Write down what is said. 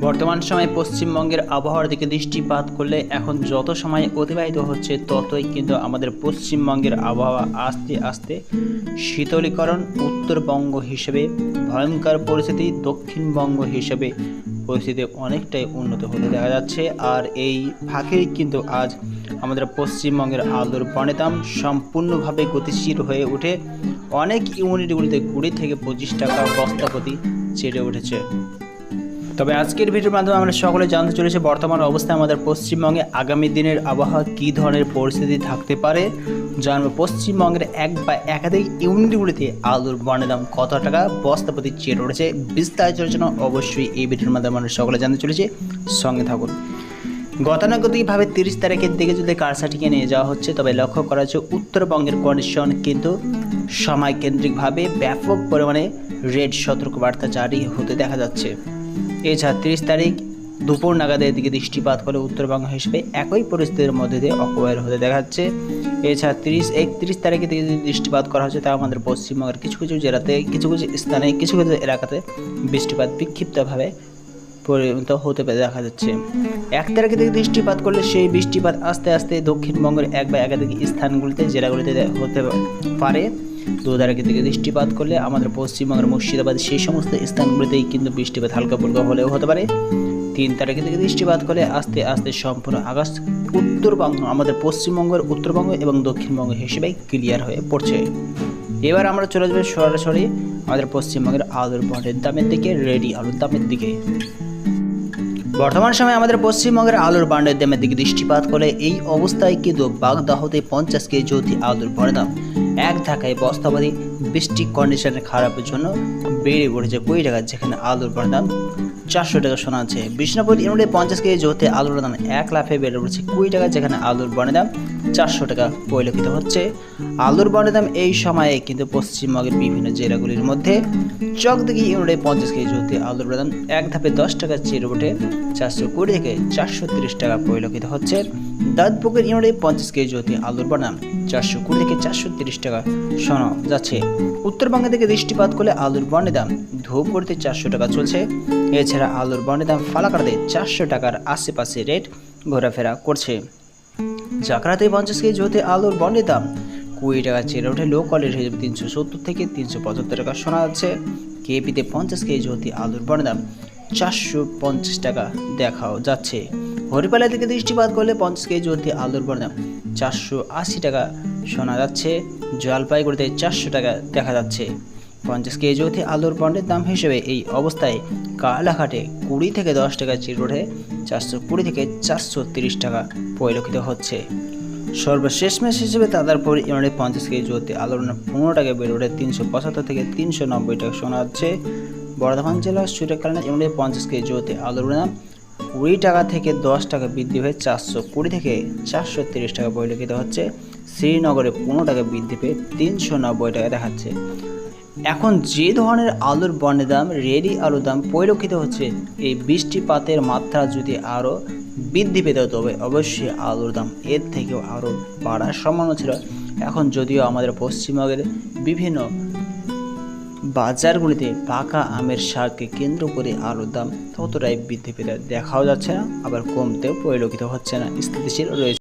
বর্তমান সময়ে পশ্চিমবঙ্গের আবহাওয়ার দিকে দৃষ্টিপাত করলে এখন যত সময় অতিবাহিত হচ্ছে, ততই কিন্তু আমাদের পশ্চিমবঙ্গের আবহাওয়া আস্তে আস্তে শীতলীকরণ, উত্তরবঙ্গ হিসেবে ভয়ঙ্কর পরিস্থিতি, দক্ষিণবঙ্গ হিসেবে পরিস্থিতি অনেকটাই উন্নত হতে দেখা যাচ্ছে। আর এই ফাঁকেই কিন্তু আজ আমাদের পশ্চিমবঙ্গের আলুর বনেদাম সম্পূর্ণভাবে গতিশীল হয়ে উঠে অনেক ইউনিটগুলিতে কুড়ি থেকে পঁচিশ টাকা বস্তা প্রতি চেড়ে উঠেছে। তবে আজকের ভিডিওর মাধ্যমে আমরা সকলে জানতে চলেছি বর্তমান অবস্থায় আমাদের পশ্চিমবঙ্গে আগামী দিনের আবহাওয়া কী ধরনের পরিস্থিতি থাকতে পারে। জানব পশ্চিমবঙ্গের এক বা একাধিক ইউনিটগুলিতে আলুর বনের দাম কত টাকা, বস্তা প্রতি চেয়ে উঠেছে বিস্তারিত জন্য অবশ্যই এই ভিডিওর মাধ্যমে আমরা সকলে জানতে চলেছি। সঙ্গে থাকুন। গতানুগতিকভাবে তিরিশ তারিখের দিকে যদি কারসাটিকে নিয়ে যাওয়া হচ্ছে, তবে লক্ষ্য করা হচ্ছে উত্তরবঙ্গের কন্ডিশন কিন্তু সময়কেন্দ্রিকভাবে ব্যাপক পরিমাণে রেড সতর্কবার্তা জারি হতে দেখা যাচ্ছে। এছাড়া তিরিশ তারিখ দুপুর নাগাদের দিকে দৃষ্টিপাত করে উত্তরবঙ্গ হিসেবে একই পরিস্থিতির মধ্যে দিয়ে অকুপায়ের হতে দেখা যাচ্ছে এছাড়া তিরিশ একত্রিশ তারিখে দিকে যদি দৃষ্টিপাত করা হচ্ছে তা আমাদের পশ্চিমবঙ্গের কিছু কিছু জেলাতে, কিছু কিছু স্থানে, কিছু কিছু এলাকাতে বৃষ্টিপাত বিক্ষিপ্তভাবে পরিণত হতে দেখা যাচ্ছে। এক তারিখে থেকে দৃষ্টিপাত করলে সেই বৃষ্টিপাত আস্তে আস্তে দক্ষিণবঙ্গের এক বা একাধিক স্থানগুলিতে, জেলাগুলিতে হতে পারে। দু তারিখে থেকে দৃষ্টিপাত করলে আমাদের পশ্চিমবঙ্গের মুর্শিদাবাদ সেই সমস্ত স্থানগুলিতেই কিন্তু বৃষ্টিপাত হালকা ফুলকা হলেও হতে পারে। তিন তারিখে থেকে দৃষ্টিপাত করলে আস্তে আস্তে সম্পূর্ণ আগস্ট উত্তরবঙ্গ, আমাদের পশ্চিমবঙ্গের উত্তরবঙ্গ এবং দক্ষিণবঙ্গ হিসেবে ক্লিয়ার হয়ে পড়ছে। এবার আমরা চলে যাব সরাসরি আমাদের পশ্চিমবঙ্গের আলুর বন্ডের দামের দিকে, রেডি আলুর দামের দিকে। বর্তমান সময়ে আমাদের পশ্চিমবঙ্গের আলুর বান্ডের দামের দিকে দৃষ্টিপাত করে এই অবস্থায় কিন্তু বাগদাহতে পঞ্চাশ কেজি জ্যোতি আলুর ভরে দাম। এক ধাক্কায় বস্তাবাদী বৃষ্টি কন্ডিশনের খারাপের জন্য বেড়ে পড়েছে কুড়ি টাকা যেখানে আলুর দাম চারশো টাকা শোনা আছে। বিষ্ণুপুর ইউনিটে পঞ্চাশ কেজি জ্যোতি আলুর দাম এক লাফে বেড়ে পড়েছে কুড়ি টাকা, যেখানে আলুর বনে দাম চারশো টাকা পরিলক্ষিত হচ্ছে। আলুর বনে দাম এই সময়ে কিন্তু পশ্চিমবঙ্গের বিভিন্ন জেলাগুলির মধ্যে চকদিঘি ইউনিটে পঞ্চাশ কেজি জ্যোতি আলুর দাম এক ধাপে দশ টাকা চেড়ে ওঠে চারশো কুড়ি থেকে চারশো তিরিশ টাকা পরিলক্ষিত হচ্ছে। দাঁতপুকুর ইউনিটে পঞ্চাশ কেজি জ্যোতি আলুর বানাম চারশো কুড়ি থেকে চারশো তিরিশ টাকা শোনা যাচ্ছে। উত্তরবঙ্গে থেকে দৃষ্টিপাত করলে আলুর বনের দাম ধূপগুড়িতে চারশো টাকা চলছে। এছাড়া আলুর বনের দাম ফালাকাটাতে চারশো টাকার আশেপাশে রেট ঘোরাফেরা করছে। জাকরাতে পঞ্চাশ কেজি হতে আলুর বনের দাম কুড়ি টাকা চেড়ে ওঠে লো কোয়ালিটি হিসেবে তিনশো সত্তর থেকে তিনশো পঁচাত্তর টাকা শোনা যাচ্ছে। কেপিতে পঞ্চাশ কেজি হতে আলুর বনের দাম চারশো পঞ্চাশ টাকা দেখাও যাচ্ছে। হরিপালা থেকে দৃষ্টিপাত করলে পঞ্চাশ কেজি হতে আলুর দাম চারশো আশি টাকা শোনা যাচ্ছে। জলপাইগুড়িতে চারশো টাকা দেখা যাচ্ছে। পঞ্চাশ কেজি অতি আলুর পণ্যের দাম হিসেবে এই অবস্থায় কালাঘাটে কুড়ি থেকে দশ টাকা চির ওঠে চারশো কুড়ি থেকে চারশো তিরিশ টাকা পরিলক্ষিত হচ্ছে। সর্বশেষ ম্যাচ হিসেবে তাদারপুর ইউনিটে পঞ্চাশ কেজি অতি আলুর পনেরো টাকা বেড়ে তিনশো পঁচাত্তর থেকে তিনশো নব্বই টাকা শোনা যাচ্ছে। বর্ধমান জেলার সুরেকালীন ইউনিটে পঞ্চাশ কেজি অতি আলুর দাম কুড়ি টাকা থেকে দশ টাকা বৃদ্ধি হয়ে চারশো কুড়ি থেকে চারশো তিরিশ টাকা পরিলক্ষিত হচ্ছে। শ্রীনগরে পনেরো টাকা বৃদ্ধি পেয়ে তিনশো নব্বই টাকা দেখাচ্ছে। এখন যে ধরনের আলুর বনের দাম, রেডি আলুর দাম পরিলক্ষিত হচ্ছে, এই বৃষ্টিপাতের মাত্রা যদি আরও বৃদ্ধি পেত, তবে অবশ্যই আলুর দাম এর থেকেও আরও বাড়ার সম্ভাবনা ছিল। এখন যদিও আমাদের পশ্চিমবঙ্গের বিভিন্ন বাজারগুলিতে পাকা আমের শাককে কেন্দ্র করে আলুর দাম ততটাই বৃদ্ধি পেতে দেখাও যাচ্ছে না, আবার কমতেও পরিলক্ষিত হচ্ছে না, স্থিতিশীল রয়েছে।